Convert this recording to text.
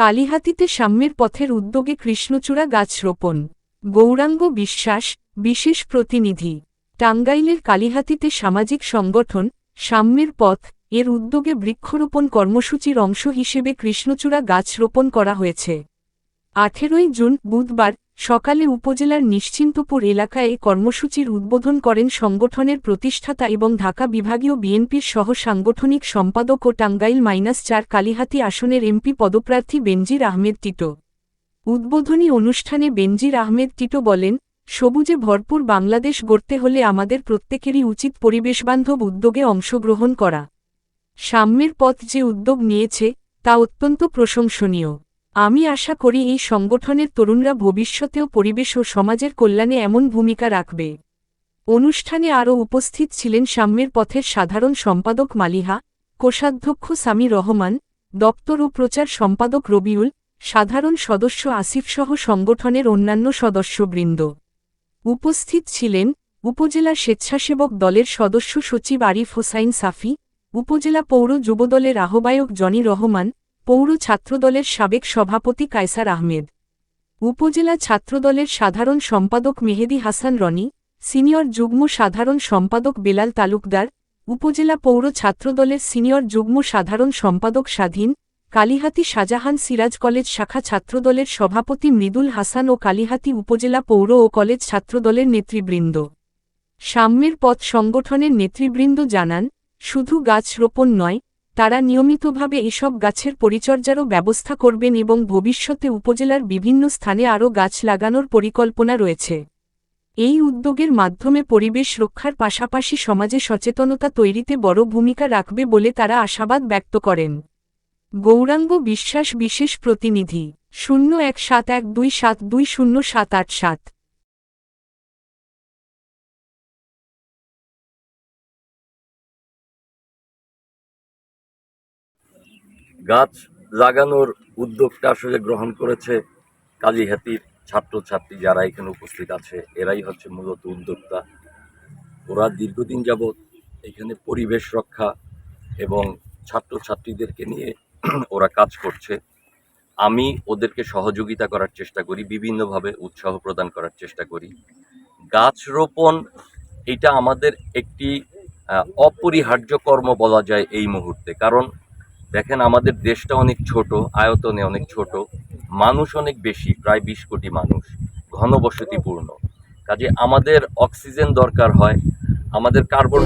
কালীহাতিতে সাম্যের পথের উদ্যোগে কৃষ্ণচূড়া গাছ রোপণ। গৌরাঙ্গ বিশ্বাস, বিশেষ প্রতিনিধি। টাঙ্গাইলের কালীহাতিতে সামাজিক সংগঠন, সাম্যের পথ, এর উদ্যোগে বৃক্ষরোপণ কর্মসূচির অংশ হিসেবে কৃষ্ণচূড়া গাছ রোপণ করা হয়েছে। আঠেরোই জুন বুধবার সকালে উপজেলার নিশ্চিন্তপুর এলাকায় কর্মসূচির উদ্বোধন করেন সংগঠনের প্রতিষ্ঠাতা এবং ঢাকা বিভাগীয় বিএনপির সহ সাংগঠনিক সম্পাদক ও টাঙ্গাইল মাইনাস চার কালিহাতি আসনের এমপি পদপ্রার্থী বেনজির আহমেদ টিটো। উদ্বোধনী অনুষ্ঠানে বেনজির আহমেদ টিটো বলেন, সবুজে ভরপুর বাংলাদেশ গড়তে হলে আমাদের প্রত্যেকেরই উচিত পরিবেশবান্ধব উদ্যোগে অংশগ্রহণ করা। সাম্যের পথ যে উদ্যোগ নিয়েছে, তা অত্যন্ত প্রশংসনীয়। আমি আশা করি এই সংগঠনের তরুণরা ভবিষ্যতেও পরিবেশ ও সমাজের কল্যাণে এমন ভূমিকা রাখবে। অনুষ্ঠানে আরও উপস্থিত ছিলেন সাম্যের পথের সাধারণ সম্পাদক মালিহা, কোষাধ্যক্ষ সামি রহমান, দপ্তর ও প্রচার সম্পাদক রবিউল, সাধারণ সদস্য আসিফসহ সংগঠনের অন্যান্য সদস্যবৃন্দ। উপস্থিত ছিলেন উপজেলা স্বেচ্ছাসেবক দলের সদস্য সচিব আরিফ হোসাইন সাফি, উপজেলা পৌর যুবদলের আহ্বায়ক জনি রহমান পৌর ছাত্রদলের সাবেক সভাপতি কায়সার আহমেদ। উপজেলা ছাত্রদলের সাধারণ সম্পাদক মেহেদি হাসান রনি, সিনিয়র যুগ্ম সাধারণ সম্পাদক বেলাল তালুকদার, উপজেলা পৌর ছাত্রদলের সিনিয়র যুগ্ম সাধারণ সম্পাদক স্বাধীন, কালিহাতি শাহজাহান সিরাজ কলেজ শাখা ছাত্রদলের সভাপতি মৃদুল হাসান ও কালিহাতি উপজেলা পৌর ও কলেজ ছাত্রদলের নেতৃবৃন্দ। সাম্যের পথ সংগঠনের নেতৃবৃন্দ জানান, শুধু গাছ রোপণ নয় তারা নিয়মিতভাবে এসব গাছের পরিচর্যারও ব্যবস্থা করবেন এবং ভবিষ্যতে উপজেলার বিভিন্ন স্থানে আরও গাছ লাগানোর পরিকল্পনা রয়েছে। এই উদ্যোগের মাধ্যমে পরিবেশ রক্ষার পাশাপাশি সমাজে সচেতনতা তৈরিতে বড় ভূমিকা রাখবে বলে তারা আশাবাদ ব্যক্ত করেন। গৌরাঙ্গ বিশ্বাস বিশেষ প্রতিনিধি, শূন্য এক সাত এক দুই সাত দুই শূন্য সাত আট সাত। গাছ লাগানোর উদ্যোগটা আসলে গ্রহণ করেছে কালীহাতির ছাত্রছাত্রী যারা এখানে উপস্থিত আছে। এরাই হচ্ছে মূলত উদ্যোক্তা। ওরা দীর্ঘদিন যাবৎ এখানে পরিবেশ রক্ষা এবং ছাত্রছাত্রীদেরকে নিয়ে ওরা কাজ করছে। আমি ওদেরকে সহযোগিতা করার চেষ্টা করি, বিভিন্নভাবে উৎসাহ প্রদান করার চেষ্টা করি। গাছ রোপণ, এটা আমাদের একটি অপরিহার্য কর্ম বলা যায় এই মুহূর্তে। কারণ দেখেন আমাদের দেশটা অনেক ছোট, আয়তনে অনেক ছোট, মানুষ অনেক বেশি, প্রায় বিশ কোটি মানুষ, ঘনবসতিপূর্ণ। কাজে আমাদের অক্সিজেন দরকার হয়, আমাদের কার্বন